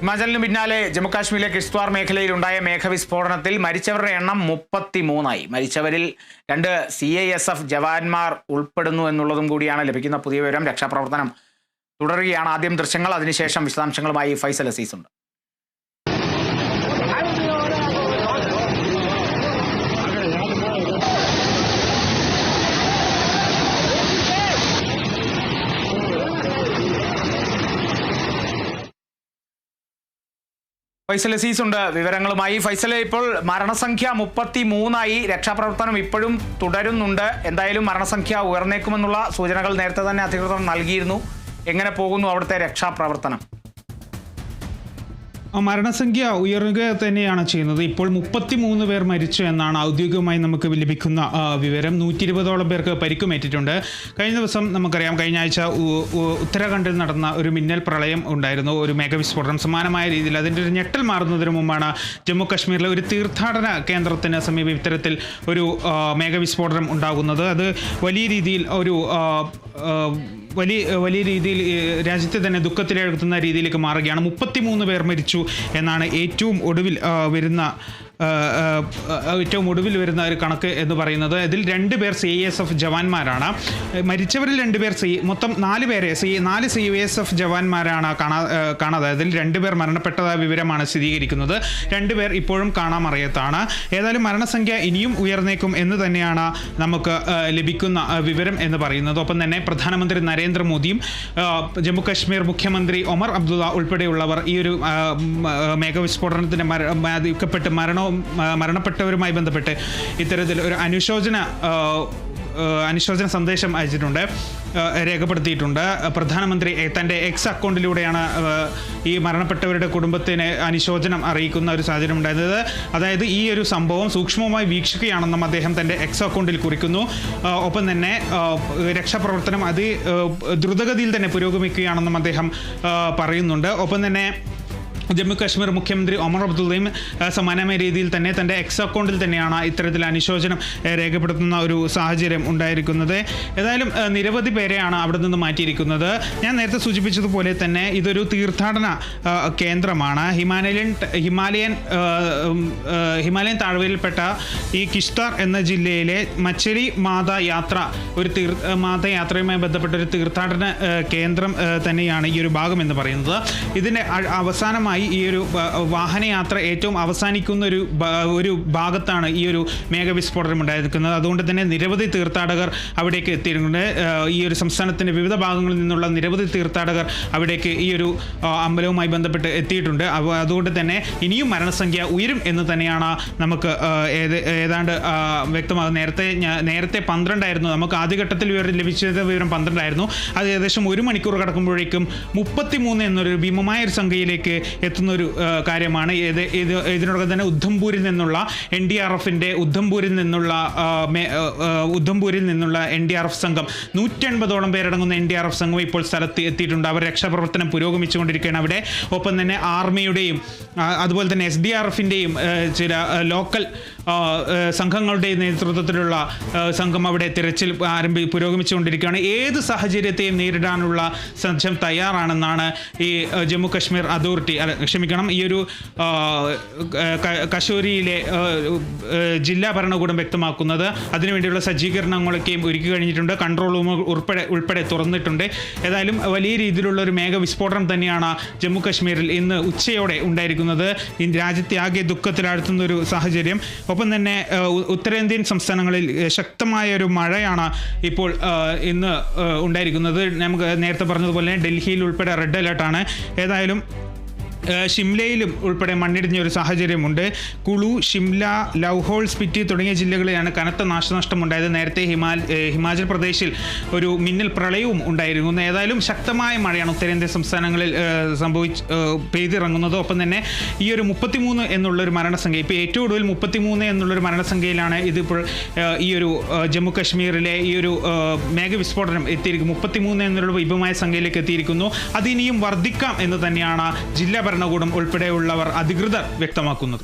ഹിമാചലിന് പിന്നാലെ ജമ്മുകാശ്മീരിലെ കിഷ്ത്വാർ മേഖലയിൽ ഉണ്ടായ മേഘവിസ്ഫോടനത്തിൽ മരിച്ചവരുടെ എണ്ണം മുപ്പത്തി മൂന്നായി മരിച്ചവരിൽ രണ്ട് സി ഐ എസ് എഫ് ജവാന്മാർ ഉൾപ്പെടുന്നു എന്നുള്ളതും കൂടിയാണ് ലഭിക്കുന്ന പുതിയ വിവരം. രക്ഷാപ്രവർത്തനം തുടരുകയാണ്. ആദ്യം ദൃശ്യങ്ങൾ അതിനുശേഷം വിശദാംശങ്ങളുമായി ഫൈസൽ അസീസ് ഉണ്ട് ഫൈസൽ ഉണ്ട്. വിവരങ്ങളുമായി ഫൈസലെ ഇപ്പോൾ മരണസംഖ്യ മുപ്പത്തി മൂന്നായി രക്ഷാപ്രവർത്തനം ഇപ്പോഴും തുടരുന്നുണ്ട്. എന്തായാലും മരണസംഖ്യ ഉയർന്നേക്കുമെന്നുള്ള സൂചനകൾ നേരത്തെ തന്നെ അധികൃതർ നൽകിയിരുന്നു. എങ്ങനെ പോകുന്നു അവിടുത്തെ രക്ഷാപ്രവർത്തനം? മരണസംഖ്യ ഉയരുക തന്നെയാണ് ചെയ്യുന്നത്. ഇപ്പോൾ മുപ്പത്തി മൂന്ന് പേർ മരിച്ചു എന്നാണ് ഔദ്യോഗികമായി നമുക്ക് ലഭിക്കുന്ന വിവരം. നൂറ്റി ഇരുപതോളം പേർക്ക് പരിക്കുമേറ്റിട്ടുണ്ട്. കഴിഞ്ഞ ദിവസം നമുക്കറിയാം കഴിഞ്ഞ ആഴ്ച ഉത്തരാഖണ്ഡിൽ നടന്ന ഒരു മിന്നൽ പ്രളയം ഉണ്ടായിരുന്നു. ഒരു മേഘവിസ്ഫോടനം സമാനമായ രീതിയിൽ അതിന്റെ ഒരു ഞെട്ടൽ മാറുന്നതിന് മുമ്പാണ് ജമ്മു കാശ്മീരിലെ ഒരു തീർത്ഥാടന കേന്ദ്രത്തിന് സമീപം ഇത്തരത്തിൽ ഒരു മേഘവിസ്ഫോടനം ഉണ്ടാകുന്നത്. അത് വലിയ രീതിയിൽ ഒരു വലിയ വലിയ രീതിയിൽ രാജ്യത്തെ തന്നെ ദുഃഖത്തിലെഴുത്തുന്ന രീതിയിലേക്ക് മാറുകയാണ്. മുപ്പത്തിമൂന്ന് പേർ മരിച്ചു എന്നാണ് ഏറ്റവും ഒടുവിൽ വരുന്ന ഏറ്റവും ഒടുവിൽ വരുന്ന ഒരു കണക്ക് എന്ന് പറയുന്നത് ഇതിൽ രണ്ട് പേർ സി എസ് എഫ് ജവാന്മാരാണ്. മരിച്ചവരിൽ രണ്ട് പേർ സി മൊത്തം നാല് പേരെ സി നാല് സി എസ് എഫ് ജവാന്മാരാണ് കാണാ കാണാത. അതിൽ രണ്ട് പേർ മരണപ്പെട്ടതായ വിവരമാണ് സ്ഥിരീകരിക്കുന്നത്. രണ്ട് പേർ ഇപ്പോഴും കാണാമറിയത്താണ് ഏതായാലും മരണസംഖ്യ ഇനിയും ഉയർന്നേക്കും എന്ന് തന്നെയാണ് നമുക്ക് ലഭിക്കുന്ന വിവരം എന്ന് പറയുന്നത്. ഒപ്പം തന്നെ പ്രധാനമന്ത്രി നരേന്ദ്രമോദിയും ആ, ജമ്മു കാശ്മീർ മുഖ്യമന്ത്രി ഒമർ അബ്ദുള്ള ഉൾപ്പെടെയുള്ളവർ ഈ ഒരു മേഘവിസ്ഫോടനത്തിന്റെ മര മരണവും മരണപ്പെട്ടവരുമായി ബന്ധപ്പെട്ട് ഇത്തരത്തിൽ ഒരു അനുശോചന അനുശോചന സന്ദേശം അയച്ചിട്ടുണ്ട് രേഖപ്പെടുത്തിയിട്ടുണ്ട്. പ്രധാനമന്ത്രി തന്റെ എക്സ് അക്കൗണ്ടിലൂടെയാണ് ഈ മരണപ്പെട്ടവരുടെ കുടുംബത്തിന് അനുശോചനം അറിയിക്കുന്ന ഒരു സാഹചര്യം ഉണ്ടായിരുന്നത്. അതായത് ഈ ഒരു സംഭവം സൂക്ഷ്മമായി വീക്ഷിക്കുകയാണെന്നും അദ്ദേഹം തന്റെ എക്സ് അക്കൗണ്ടിൽ കുറിക്കുന്നു. ഒപ്പം തന്നെ രക്ഷാപ്രവർത്തനം അതി ദ്രുതഗതിയിൽ തന്നെ പുരോഗമിക്കുകയാണെന്നും അദ്ദേഹം പറയുന്നുണ്ട്. ഒപ്പം തന്നെ ജമ്മു കാശ്മീർ മുഖ്യമന്ത്രി ഒമർ അബ്ദുള്ളയും സമാനമായ രീതിയിൽ തന്നെ തന്റെ എക്സ് അക്കൗണ്ടിൽ തന്നെയാണ് ഇത്തരത്തിൽ അനുശോചനം രേഖപ്പെടുത്തുന്ന ഒരു സാഹചര്യം ഉണ്ടായിരിക്കുന്നത്. ഏതായാലും നിരവധി പേരെയാണ് അവിടെ നിന്ന് മാറ്റിയിരിക്കുന്നത്. ഞാൻ നേരത്തെ സൂചിപ്പിച്ചതുപോലെ തന്നെ ഇതൊരു തീർത്ഥാടന കേന്ദ്രമാണ്. ഹിമാലയൻ ഹിമാലയൻ ഹിമാലയൻ താഴ്വരയിൽപ്പെട്ട ഈ കിഷ്താർ എന്ന ജില്ലയിലെ മച്ചരി മാത യാത്ര ഒരു തീർ മാതയാത്രയുമായി ബന്ധപ്പെട്ട ഒരു തീർത്ഥാടന കേന്ദ്രം തന്നെയാണ് ഈ ഒരു ഭാഗം എന്ന് പറയുന്നത്. ഇതിന്റെ അ- അവസാനമായി ഈ ഒരു വാഹനയാത്ര ഏറ്റവും അവസാനിക്കുന്ന ഒരു ഒരു ഭാഗത്താണ് ഈ ഒരു മേഘവിസ്ഫോടനം ഉണ്ടായിരിക്കുന്നത്. അതുകൊണ്ട് തന്നെ നിരവധി തീർത്ഥാടകർ അവിടേക്ക് എത്തിയിട്ടുണ്ട്. ഈ ഒരു സംസ്ഥാനത്തിന്റെ വിവിധ ഭാഗങ്ങളിൽ നിന്നുള്ള നിരവധി തീർത്ഥാടകർ അവിടേക്ക് ഈ ഒരു അമ്പലവുമായി ബന്ധപ്പെട്ട് എത്തിയിട്ടുണ്ട്. അതുകൊണ്ട് തന്നെ ഇനിയും മരണസംഖ്യ ഉയരും എന്ന് തന്നെയാണ് നമുക്ക് ഏത് ഏതാണ്ട് വ്യക്തമാകും നേരത്തെ നേരത്തെ പന്ത്രണ്ടായിരുന്നു. നമുക്ക് ആദ്യഘട്ടത്തിൽ വിവരം ലഭിച്ചത് വിവരം പന്ത്രണ്ടായിരുന്നു. അത് ഏകദേശം ഒരു മണിക്കൂർ കടക്കുമ്പോഴേക്കും മുപ്പത്തിമൂന്ന് എന്നൊരു ഭീമമായ ഒരു സംഖ്യയിലേക്ക് എത്തുന്ന ഒരു കാര്യമാണ്. ഇത് ഇത് ഇതിനോടൊപ്പം തന്നെ ഉദ്ധംപൂരിൽ നിന്നുള്ള എൻ ഡി ആർ എഫിന്റെ ഉദ്ധംപൂരിൽ നിന്നുള്ള ഉദ്ധംപൂരിൽ നിന്നുള്ള എൻ ഡി ആർ എഫ് സംഘം. നൂറ്റി എൺപതോളം പേരടങ്ങുന്ന എൻ ഡി ആർ എഫ് സംഘം ഇപ്പോൾ സ്ഥലത്ത് എത്തിയിട്ടുണ്ട്. അവർ രക്ഷാപ്രവർത്തനം പുരോഗമിച്ചുകൊണ്ടിരിക്കുകയാണ് അവിടെ. ഒപ്പം തന്നെ ആർമിയുടെയും അതുപോലെ തന്നെ എസ് ഡി ആർ എഫിന്റെയും ചില ലോക്കൽ ആ, നേതൃത്വത്തിലുള്ള സംഘം അവിടെ തിരച്ചിൽ ആരംഭി പുരോഗമിച്ചുകൊണ്ടിരിക്കുകയാണ്. ഏത് സാഹചര്യത്തെയും നേരിടാനുള്ള സജ്ജം തയ്യാറാണെന്നാണ് ഈ ജമ്മു കശ്മീർ അതോറിറ്റി ക്ഷമിക്കണം ഈ ഒരു കശോരിയിലെ ജില്ലാ ഭരണകൂടം വ്യക്തമാക്കുന്നത്. അതിനുവേണ്ടിയുള്ള സജ്ജീകരണങ്ങളൊക്കെയും ഒരുക്കി കഴിഞ്ഞിട്ടുണ്ട്. കൺട്രോൾ റൂമുകൾ ഉൾപ്പെടെ ഉൾപ്പെടെ തുറന്നിട്ടുണ്ട്. ഏതായാലും വലിയ രീതിയിലുള്ള ഒരു മേഘ വിസ്ഫോടനം തന്നെയാണ് ജമ്മു കശ്മീരിൽ ഇന്ന് ഉച്ചയോടെ ഉണ്ടായിരിക്കുന്നത്. രാജ്യത്തെ ആകെ ദുഃഖത്തിലാഴ്ത്തുന്ന ഒരു സാഹചര്യം. ഒപ്പം തന്നെ ഉത്തരേന്ത്യൻ സംസ്ഥാനങ്ങളിൽ ശക്തമായ ഒരു മഴയാണ് ഇപ്പോൾ ഇന്ന് ഉണ്ടായിരിക്കുന്നത്. നമുക്ക് നേരത്തെ പറഞ്ഞതുപോലെ ഡൽഹിയിൽ ഉൾപ്പെടെ റെഡ് അലേർട്ടാണ്. ഏതായാലും ഷിംലയിലും ഉൾപ്പെടെ മണ്ണിടിഞ്ഞ ഒരു സാഹചര്യമുണ്ട്. കുളു ഷിംല ലൗഹോൾ സ്പിറ്റി തുടങ്ങിയ ജില്ലകളിലാണ് കനത്ത നാശനഷ്ടം ഉണ്ടായത് നേരത്തെ ഹിമാൽ ഹിമാചൽ പ്രദേശിൽ ഒരു മിന്നൽ പ്രളയവും ഉണ്ടായിരുന്നു. ഏതായാലും ശക്തമായ മഴയാണ് ഉത്തരേന്ത്യ സംസ്ഥാനങ്ങളിൽ സംഭവിച്ച് പെയ്തിറങ്ങുന്നത്. ഒപ്പം തന്നെ ഈ ഒരു മുപ്പത്തിമൂന്ന് എന്നുള്ളൊരു മരണസംഖ്യ ഇപ്പോൾ ഏറ്റവും ഒടുവിൽ മുപ്പത്തിമൂന്ന് എന്നുള്ളൊരു മരണസംഖ്യയിലാണ് ഇതിപ്പോൾ ഈ ഒരു ജമ്മു കാശ്മീരിലെ ഈ ഒരു മേഘവിസ്ഫോടനം എത്തിയിരിക്കും മുപ്പത്തിമൂന്ന് എന്നുള്ള വിപുമായ സംഖ്യയിലേക്ക് എത്തിയിരിക്കുന്നു. അതിനിയും വർദ്ധിക്കാം എന്ന് തന്നെയാണ് ജില്ലാ ഭരണകൂടം ഉൾപ്പെടെയുള്ളവർ അധികൃതർ വ്യക്തമാക്കുന്നത്.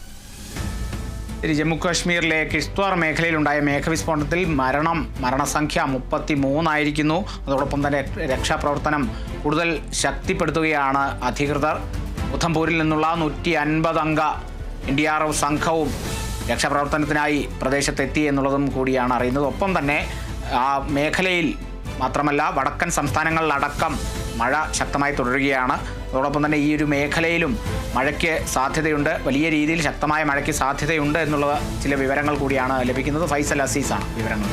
ജമ്മുകാശ്മീരിലെ ജമ്മു കാശ്മീരിലെ കിഷ്ത്വാർ മേഖലയിലുണ്ടായ മേഘവിസ്ഫോടനത്തിൽ മരണം. മരണസംഖ്യ മുപ്പത്തി മൂന്നായിരിക്കുന്നു അതോടൊപ്പം തന്നെ രക്ഷാപ്രവർത്തനം കൂടുതൽ ശക്തിപ്പെടുത്തുകയാണ് അധികൃതർ. ഉധംപൂരിൽ നിന്നുള്ള നൂറ്റി അൻപത് അംഗ എൻ ഡി ആർ എഫ് സംഘവും രക്ഷാപ്രവർത്തനത്തിനായി പ്രദേശത്തെത്തി എന്നുള്ളതും കൂടിയാണ് അറിയുന്നത്. ഒപ്പം തന്നെ ആ മേഖലയിൽ മാത്രമല്ല വടക്കൻ സംസ്ഥാനങ്ങളിലടക്കം മഴ ശക്തമായി തുടരുകയാണ്. അതോടൊപ്പം തന്നെ ഈ ഒരു മേഖലയിലും മഴയ്ക്ക് സാധ്യതയുണ്ട്. വലിയ രീതിയിൽ ശക്തമായ മഴയ്ക്ക് സാധ്യതയുണ്ട് എന്നുള്ള ചില വിവരങ്ങൾ കൂടിയാണ് ലഭിക്കുന്നത്. ഫൈസൽ അസീസാണ് വിവരങ്ങൾ.